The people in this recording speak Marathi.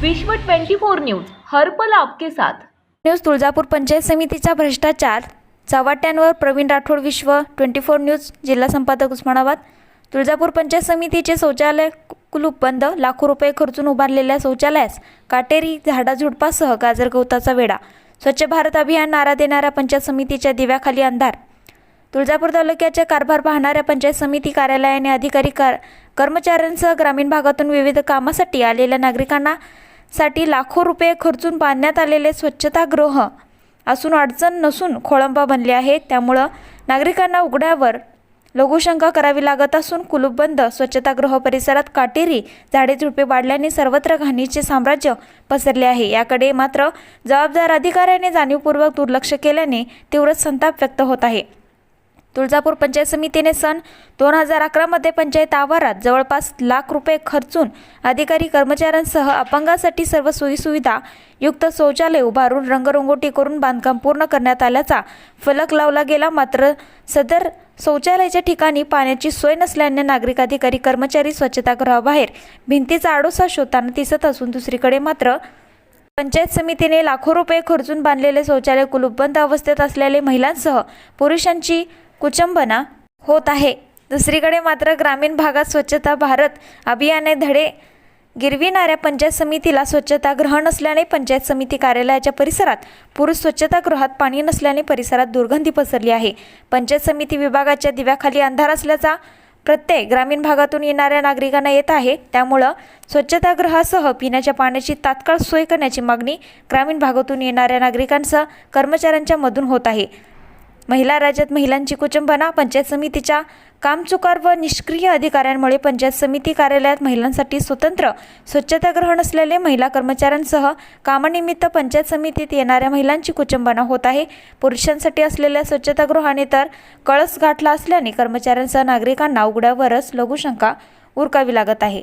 विश्व 24 न्यूज हर्पल आपके साथ. न्यूज तुळजापूर पंचायत समितीचा भ्रष्टाचार चव्हाट्यांवर प्रवीण राठोड विश्व ट्वेंटी फोर न्यूज जिल्हा संपादक उस्मानाबाद. तुळजापूर पंचायत समितीचे शौचालय कुलूप बंद लाखो रुपये खर्चून उभारलेल्या शौचालयास काटेरी झाडाझुडपासह गाजर गवताचा वेढा. स्वच्छ भारत अभियान नारा देणाऱ्या पंचायत समितीच्या दिव्याखाली अंधार. तुळजापूर तालुक्याचे कारभार पाहणाऱ्या पंचायत समिती कार्यालयाने अधिकारी कार कर्मचाऱ्यांसह ग्रामीण भागातून विविध कामासाठी आलेल्या नागरिकांना साठी लाखो रुपये खर्चून बांधण्यात आलेले स्वच्छतागृह असून अडचण नसून खोळंबा बनले आहे त्यामुळं नागरिकांना उघड्यावर लघुशंका करावी लागत असून कुलूपबंद स्वच्छतागृह परिसरात काटेरी झाडे झुडपे वाढल्याने सर्वत्र घाणीचे साम्राज्य पसरले आहे. याकडे मात्र जबाबदार अधिकाऱ्याने जाणीवपूर्वक दुर्लक्ष केल्याने तीव्र संताप व्यक्त होत आहे. तुळजापूर पंचायत समितीने सन दोन हजार अकरामध्ये पंचायत आवारात जवळपास लाख रुपये खर्चून अधिकारी कर्मचाऱ्यांसह अपंगासाठी सर्व सोयीसुविधा युक्त शौचालय उभारून रंगरंगोटी करून बांधकाम पूर्ण करण्यात आल्याचा फलक लावला गेला. मात्र सदर शौचालयाच्या ठिकाणी पाण्याची सोय नसल्याने नागरिक अधिकारी कर्मचारी स्वच्छतागृहाबाहेर भिंतीचा आडोसा शोधताना दिसत असून दुसरीकडे मात्र पंचायत समितीने लाखो रुपये खर्चून बांधलेले शौचालय कुलूपबंद अवस्थेत असलेले महिलांसह पुरुषांची कुचंबना होत आहे. दुसरीकडे मात्र ग्रामीण भागात स्वच्छता भारत अभियाने धडे गिरविणाऱ्या पंचायत समितीला स्वच्छतागृह नसल्याने पंचायत समिती कार्यालयाच्या परिसरात पुरुष स्वच्छतागृहात पाणी नसल्याने परिसरात दुर्गंधी पसरली आहे. पंचायत समिती विभागाच्या दिव्याखाली अंधार असल्याचा प्रत्यय ग्रामीण भागातून येणाऱ्या नागरिकांना येत आहे. त्यामुळं स्वच्छतागृहासह पिण्याच्या पाण्याची तात्काळ सोय करण्याची मागणी ग्रामीण भागातून येणाऱ्या नागरिकांसह कर्मचाऱ्यांच्या मधून होत आहे. महिला राज्यात महिलांची कुचंबना पंचायत समितीच्या कामचुकार व निष्क्रिय अधिकाऱ्यांमुळे पंचायत समिती कार्यालयात महिलांसाठी स्वतंत्र स्वच्छतागृह नसलेले महिला कर्मचाऱ्यांसह कामानिमित्त पंचायत समितीत येणाऱ्या महिलांची कुचंबना होत आहे. पुरुषांसाठी असलेल्या स्वच्छतागृहाने तर कळस गाठला असल्याने कर्मचाऱ्यांसह नागरिकांना उघड्यावरच लघुशंका उरकावी लागत आहे.